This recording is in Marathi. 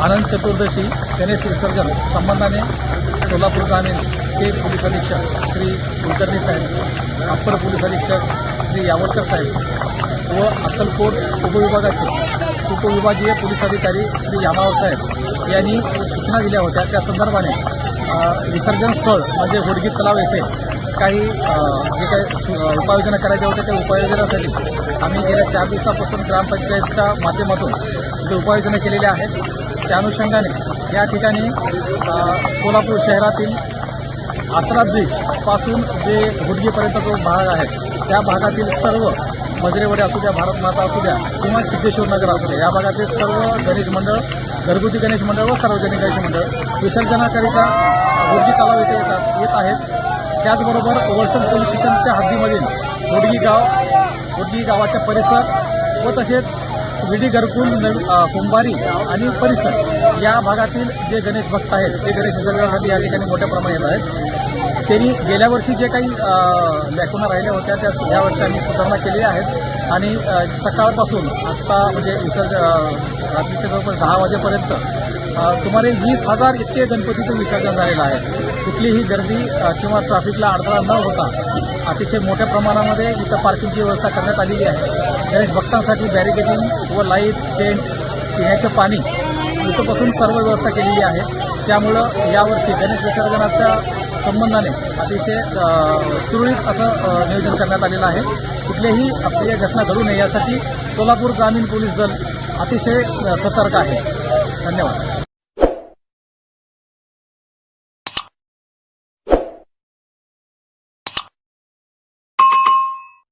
चतुर्दशी गणेश विसर्जन संबंधाने सोलापूर ग्रामीणचे पोलीस अधीक्षक श्री कुलकर्णी साहेब अप्पर पोलीस अधीक्षक श्री यावलकर साहेब व अक्कलकोट उपविभागाचे उपविभागीय पोलीस अधिकारी श्री यामावर साहेब यांनी सूचना दिल्या होत्या. त्या संदर्भाने विसर्जन स्थळ म्हणजे होडगी तलाव येथे काही जे काही उपाययोजना करायच्या होत्या त्या उपाययोजनासाठी आम्ही गेल्या चार दिवसापासून ग्रामपंचायतच्या माध्यमातून जे उपाययोजना केलेल्या आहेत त्या अनुषंगाने या ठिकाणी सोलापूर शहरातील आसरा ब्रिजपासून जे हुडगीपर्यंत जो भाग आहे त्या भागातील सर्व मजरेवडे असू द्या भारत माता असू द्या किंवा सिद्धेश्वर नगर असू द्या या भागातील सर्व गणेश मंडळ घरगुती गणेश मंडळ व सार्वजनिक गणेश मंडळ विसर्जनाकरिता हुडगी तलाव येथे येतात येत आहेत. त्याचबरोबर वळसंग पोलीस स्टेशनच्या हद्दीमधील हुडगी गाव हुडगी गावाचा परिसर व तसेच विडी घरकुल कुंभारी आणि परिसर या भागातील जे गणेश भक्त आहेत ते गणेश विसर्जनासाठी या ठिकाणी मोठ्या प्रमाणात येत आहेत त्यांनी गेल्या वर्षी जे काही लॅकुना राहिल्या होत्या त्या या वर्षी आम्ही सुधारणा केलेल्या आहेत आणि सकाळपासून आत्ता म्हणजे विसर्ज रात्रीच्या जवळपास दहा वाजेपर्यंत सुमारे वीस हजार इतके गणपतीचं विसर्जन झालेलं आहे. कुठलीही गर्दी किंवा ट्रॅफिकला अडथळा न होता अतिशय मोठ्या प्रमाणामध्ये इथं पार्किंगची व्यवस्था करण्यात आलेली आहे. गणेश भक्तांसाठी बॅरिकेडिंग व लाइट टेंट पिण्याचे पाणी इथंपासून सर्व व्यवस्था केलेली आहे. त्यामुळं यावर्षी गणेश विसर्जनाच्या संबंधाने अतिशय सुरळीत असं नियोजन करण्यात आलेलं आहे. कुठल्याही अप्रिय घटना घडू नये यासाठी सोलापूर ग्रामीण पोलीस दल अतिशय सतर्क आहे. धन्यवाद.